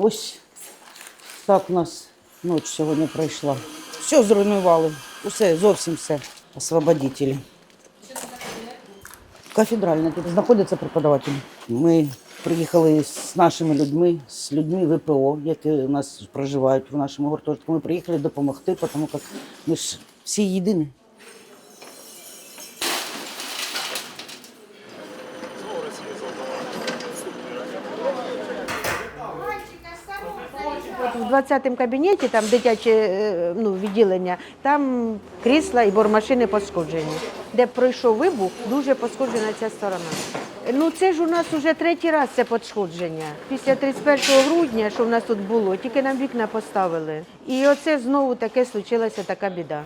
Ось так у нас ніч сьогодні пройшла. Все зруйнували. Усе, зовсім все. Освободителі. Кафедральна тут знаходяться преподавателі. Ми приїхали з нашими людьми, з людьми ВПО, які у нас проживають в нашому гуртожитку. Ми приїхали допомогти, тому як ми ж всі єдині. В 20-му кабінеті, там дитяче е, ну, відділення, там крісла і бормашини пошкоджені. Де пройшов вибух, дуже пошкоджена ця сторона. Ну це ж у нас вже третій раз це пошкодження. Після 31 грудня, що в нас тут було, тільки нам вікна поставили. І оце знову таке случилася така біда.